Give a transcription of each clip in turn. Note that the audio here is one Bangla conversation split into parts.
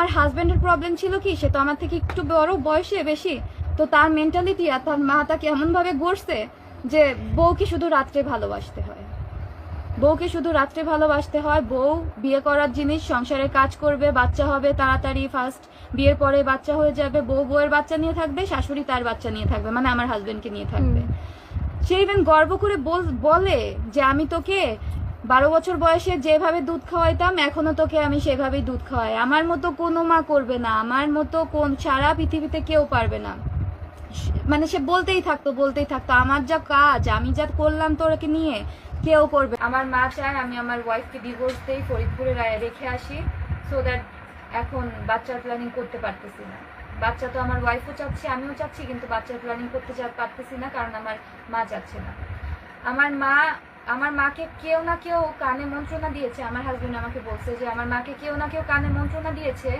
আমার হাজবেন্ডের প্রবলেম ছিল কি? সে তো আমার থেকে একটু বড় বয়সে বেশি। তো তার মেন্টালিটি আর তার মা তাকে এমনভাবে গড়ছে যে বউকে শুধু রাত্রে ভালোবাসতে হয়। বউকে শুধু রাত্রে ভালোবাসতে হয়। বউ বিয়ে করার জিনিস সংসারে কাজ করবে বাচ্চা হবে তাড়াতাড়ি ফার্স্ট বিয়ের পরে বাচ্চা হয়ে যাবে। বউ বউয়ের বাচ্চা নিয়ে থাকবে শাশুড়ি তার বাচ্চা নিয়ে থাকবে মানে আমার হাজবেন্ডকে নিয়ে থাকবে। সে ইভেন গর্ব করে বল- বলে যে আমি তোকে বারো বছর বয়সে যেভাবে দুধ খাওয়াইতাম, এখনও তোকে আমি সেভাবেই দুধ খাওয়াই। আমার মতো কোনো মা করবে না। আমার মতো কোন সারা পৃথিবীতে কেউ পারবে না। মানে সে বলতেই থাকতো বলতেই থাকতো, আমার যা কাজ, আমি যা করলাম তোরকে নিয়ে, কেউ করবে আমার মা চায় আমি আমার ওয়াইফকে ডিভোর্স দেই ফরিদপুরে রেখে আসি সো দ্যাট এখন বাচ্চার প্ল্যানিং করতে পারতেছি না। বাচ্চা তো আমার ওয়াইফও চাচ্ছে, আমিও চাচ্ছি, কিন্তু বাচ্চার প্ল্যানিং করতে পারতেছি না, কারণ আমার মা চাচ্ছে না। আমার মা আমার মাকে কেউ না কেউ কানে মন্ত্রণা দিয়েছে। আমার হাজবেন্ড আমাকে বলছে যে, আমার মাকে কেউ না কেউ কানে মন্ত্রণা দিয়েছে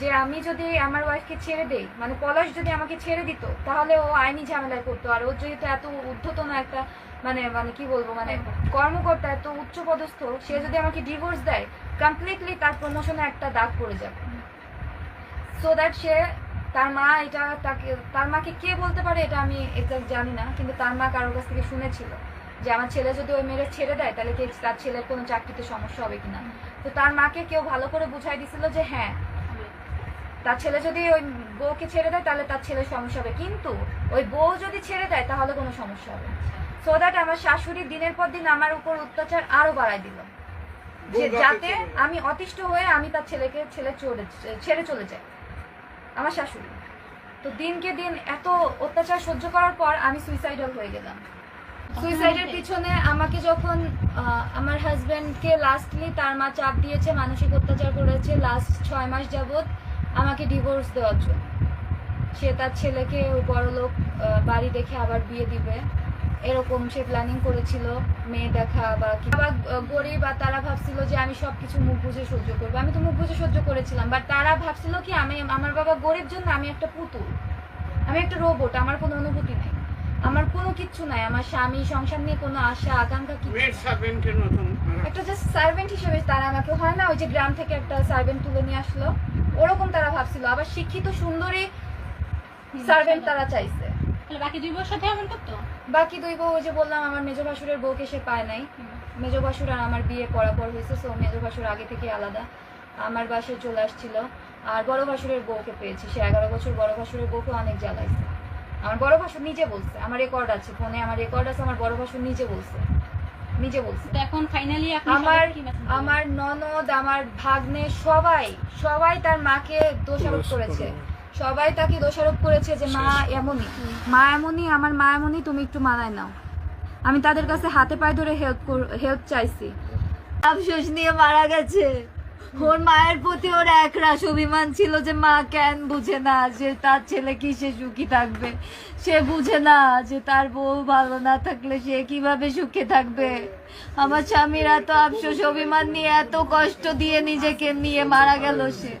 যে, আমি যদি আমার ওয়াইফকে ছেড়ে দেই মানে পলাশ যদি আমাকে ছেড়ে দিত, তাহলে ও আইনি ঝামেলায় করতো আর ও যেহেতু এত উদ্ধতন একটা মানে মানে কি বলব মানে কর্মকর্তা, এত উচ্চ পদস্থ সে যদি আমাকে ডিভোর্স দেয় কমপ্লিটলি তার প্রমোশনে একটা দাগ পড়ে যাবে। সো দ্যাট সে, তার মা এটা তাকে, তার মাকে কে বলতে পারে এটা আমি এক্সাক্ট জানি না, কিন্তু তার মা কারোর কাছ থেকে শুনেছিল। যে আমার ছেলে যদি ওই মেয়ের ছেড়ে দেয় তাহলে কি তার ছেলের কোনো চাকরিতে সমস্যা হবে কিনা? তো তার মাকে কেউ ভালো করে বুঝাই দিছিল যে হ্যাঁ তার ছেলে যদি ওই বউকে ছেড়ে দেয় তাহলে তার ছেলের সমস্যা হবে। কিন্তু ওই বউ যদি ছেড়ে দেয় তাহলে কোনো সমস্যা হবে সো দ্যাট আমার শাশুড়ি দিনের পর দিন আমার উপর অত্যাচার আরও বাড়াই দিল। যে যাতে আমি অতিষ্ঠ হয়ে আমি তার ছেলেকে ছেলে চলে ছেড়ে চলে যাই। আমার শাশুড়ি। তো দিনকে দিন এত অত্যাচার সহ্য করার পর আমি সুইসাইডাল হয়ে গেলাম। সুইসাইডের পিছনে আমাকে যখন আমার হাজবেন্ডকে লাস্টলি তার মা চাপ দিয়েছে, মানসিক অত্যাচার করেছে লাস্ট ছয় মাস যাবত আমাকে ডিভোর্স দেওয়ার জন্য। সে তার ছেলেকে ওই বড় লোক বাড়ি দেখে আবার বিয়ে দিবে। এরকম সে প্ল্যানিং করেছিল, মেয়ে দেখা বা আবার গরিব আর তারা ভাবছিল যে আমি সবকিছু মুখ বুঝে সহ্য করব। আমি তো মুখ বুঝে সহ্য করেছিলাম বাট তারা ভাবছিল কি আমি, আমার বাবা গরিব জন্য আমি একটা পুতুল। আমি একটা রোবট আমার কোনো অনুভূতি নেই। কিচ্ছু নাই। আমার স্বামী সংসার নিয়ে কোনো আশা আকাঙ্ক্ষা কিছু নেই। সার্ভেন্টের মতন একটা জাস্ট সার্ভেন্ট হিসেবে তারা আমাকে হয় না ওই যে গ্রাম থেকে একটা সার্ভেন্ট তুলে নিয়ে আসলো? ওরকম তারা ভাবছিল। আবার শিক্ষিত সুন্দরী সার্ভেন্ট তারা চাইছে। তাহলে বাকি দুই বউর সাথে এমন করতো? বাকি দুই বউ ওই যে বললাম আমার মেজো ভাসুরের বউকে সে পায় নাই। মেজো ভাসুর আর আমার বিয়ে পরাপর হয়েছে সো মেজো ভাসুর আগে থেকে আলাদা। আমার বাসায় চলে আসছিল। আর বড় ভাসুরের বউকে পেয়েছি। সে এগারো বছর বড় ভাসুরের বউকে অনেক জ্বালাইছে। আমার বড় ভাসুর নিজে বলছে আমার রেকর্ড আছে ফোনে আমার রেকর্ড আছে আমার বড় ভাসুর নিজে বলছে নিজে বলছে। তো এখন ফাইনালি আমার? আমার ননদ আমার ভাগ্নে সবাই সবাই তার মাকে দোষারোপ করেছে। সবাই তাকে দোষারোপ করেছে যে মা এমনই মা এমনই আমার মা এমনই তুমি একটু মানায় নাও। আমি তাদের কাছে হাতে পায়ে ধরে হেল্প হেল্প চাইছি। আফসোস নিয়ে মারা গেছে। ওর মায়ের প্রতি ওর একরাশ অভিমান ছিল যে মা কেন বুঝে না যে তার ছেলে কি সে সুখী থাকবে? সে বুঝে না যে তার বউ ভালো না থাকলে সে কীভাবে সুখে থাকবে? আমার স্বামীর এত আফসোস অভিমান নিয়ে এত কষ্ট দিয়ে নিজেকে নিয়ে মারা গেল সে।